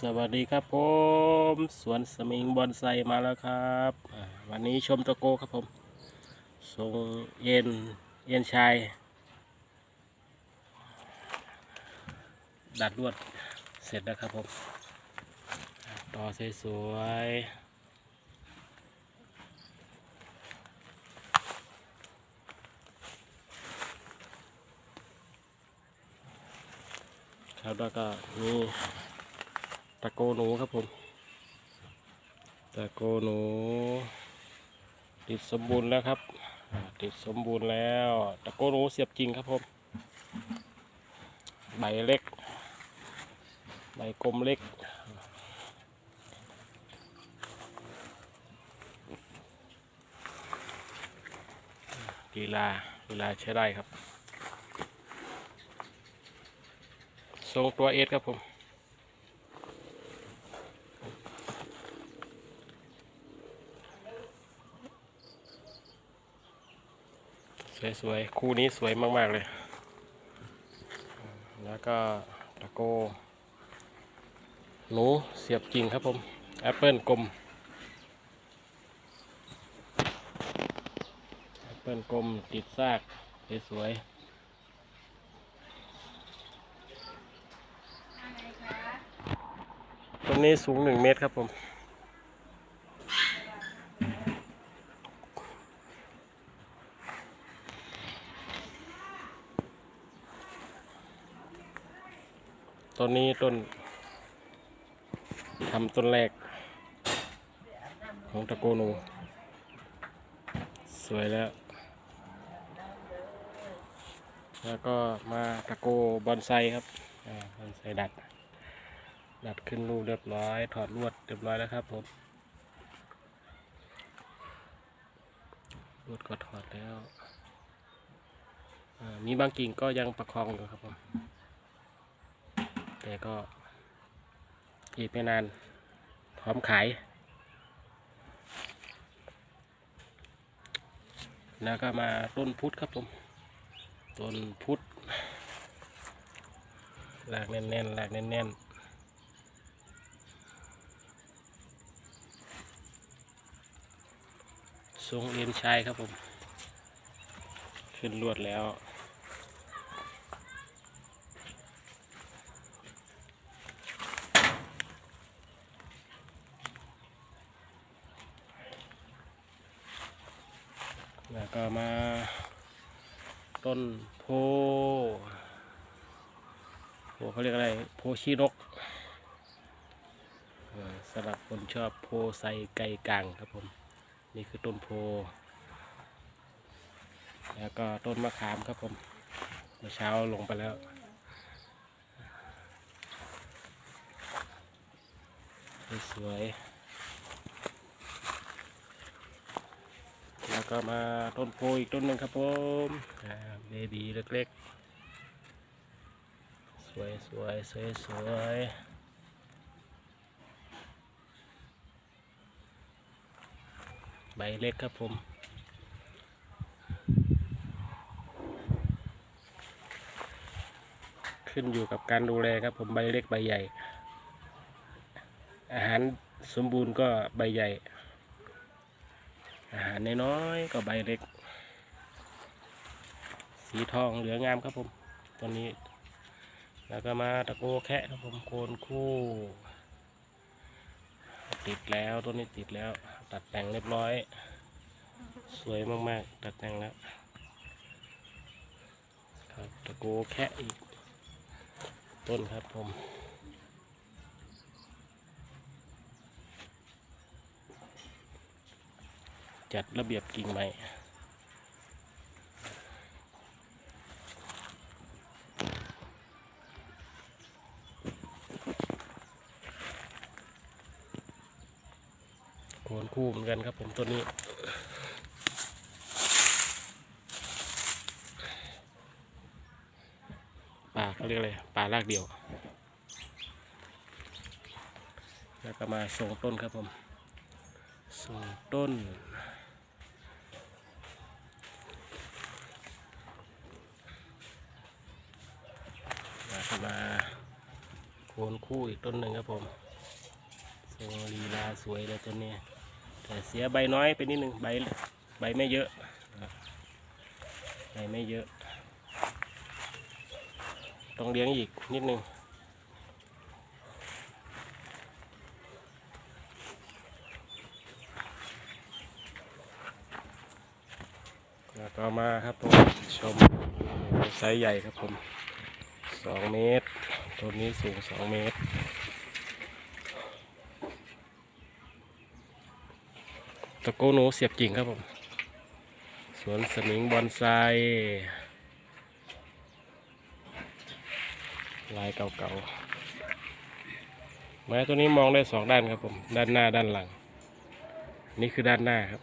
สวัสดีครับผม สวนสมิงบอนไซมาแล้วครับ วันนี้ชมตะโกครับผมทรงเย็นเย็นชาย ดัดลวดเสร็จแล้วครับผมอ่าต่อสวยๆครับแล้วก็มี ตะโกหนูครับผม ตะโกหนู ติดสมบูรณ์แล้วครับ ติดสมบูรณ์แล้ว ตะโกหนูเสียบจริงครับผม ใบเล็ก ใบกลมเล็กลีลาลีลาใช้ได้ครับทรงตัวเอสครับผม สวยๆ คู่นี้สวยมาก ๆ เลย แล้วก็ตะโก หนูเสียบจริงครับผม แอปเปิลกลม แอปเปิลกลมติดซากสวยๆต้นนี้สูงหนึ่งเมตรครับผม ต้นนี้ต้นทำต้นแรก ของตะโกนู สวยแล้ว แล้วก็มาตะโกบอนไซครับบอนไซดัด ดัดขึ้นรูปเรียบร้อย ถอดลวดเรียบร้อยแล้วครับผมลวดก็ถอดแล้ว มีบางกิ่งก็ยังประคองอยู่ครับผม แต่ก็อีกไม่นานพร้อมขาย แล้วก็มาต้นพุทธครับผม ต้นพุทธลากแน่นๆลากแน่นๆทรงเอ็นชายครับผม ขึ้นลวดแล้ว แล้วก็มา ต้นโพโพเขาเรียกอะไร โพชีนกสำหรับคนชอบโพใส่ไก่กลางครับผม นี่คือต้นโพ แล้วก็ต้นมะขามครับผมเมื่อเช้าลงไปแล้วสวย แล้วก็มาต้นโพอีกต้นหนึ่งครับผมเบบีเล็กๆ สวยสวยสวยสวยใบเล็กครับผมขึ้นอยู่กับการดูแลครับผมใบเล็กใบใหญ่ อาหารสมบูรณ์ก็ใบใหญ่ อาหารน้อยๆก็ใบเล็ก สีทองเหลืองามครับผมตัวนี้ แล้วก็มาตะโกแคะครับผมโคนคู่ ติดแล้วตัวนี้ติดแล้ว ตัดแต่งเรียบร้อย สวยมากๆ ตัดแต่งแล้วครับตะโกแคะอีก ต้นครับผม จัดระเบียบกิ่งใหม่โคนคู่เหมือนกันครับผมตัวนี้ป่าเขาเรียกอะไรป่ารากเดียว แล้วก็มาส่งต้นครับผมส่งต้น แล้วก็มาโคนคู่อีกต้นหนึ่งครับผมอ้ลีลาสวยเลยตัวเนี้ แต่เสียใบน้อยไปนิดนึงใบใบไม่เยอะใบไม่เยอะ ต้องเลี้ยงอีกนิดนึงแล้วก็มาครับผมชมไซส์ใหญ่ครับผม สองเมตรตัวนี้สูงสองเมตร ตะโกนูเสียบกิ่งครับผม สวนสมิงบอนไซลายเก่าๆ ไม้ตัวนี้มองได้สองด้านครับผม ด้านหน้าด้านหลัง นี่คือด้านหน้าครับ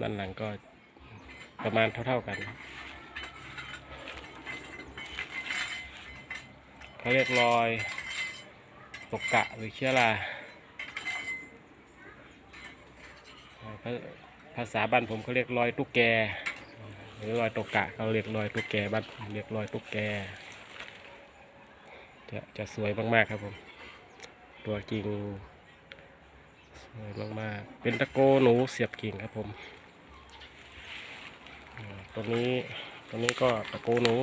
ด้านหลังก็ประมาณเท่าๆกันครับ เขาเรียกรอยตกกะหรือเชื้อราภาภาษาบ้านผมเขาเรียกรอยตุ๊กแก หรือรอยตกกะเขาเรียกรอยตุ๊กแกบ้านผมเรียกรอยตุ๊กแกจะจะสวยมากๆครับผม ตัวจริงสวยมากๆเป็นตะโกหนูเสียบกิ่งครับผมตัวนี้ตัวนี้ก็ตะโกหนู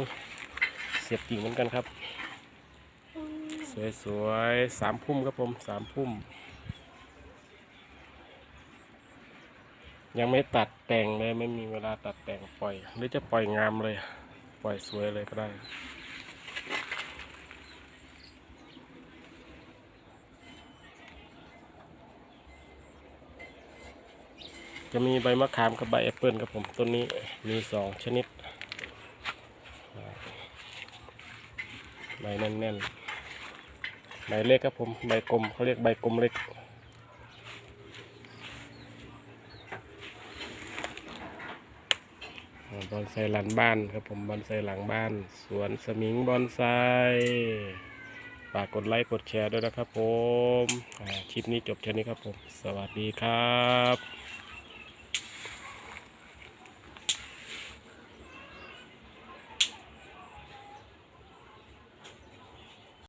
เสียบกิ่งเหมือนกันครับ สวยๆสามพุ่มครับผมสามพุ่ม ยังไม่ตัดแต่งเลยไม่มีเวลาตัดแต่งปล่อย หรือจะปล่อยงามเลย ปล่อยสวยเลยก็ได้จะมีใบมะขามกับใบแอปเปิลครับผมต้นนี้มีสองชนิดใบแน่นๆ ใบเล็กครับผมใบกลมเขาเรียกใบกลมเล็กบอนไซหลังบ้านครับผมบอนไซหลังบ้าน สวนสมิงบอนไซฝากกดไลค์กดแชร์ด้วยนะครับผมคลิปนี้จบแค่นี้ครับผม สวัสดีครับ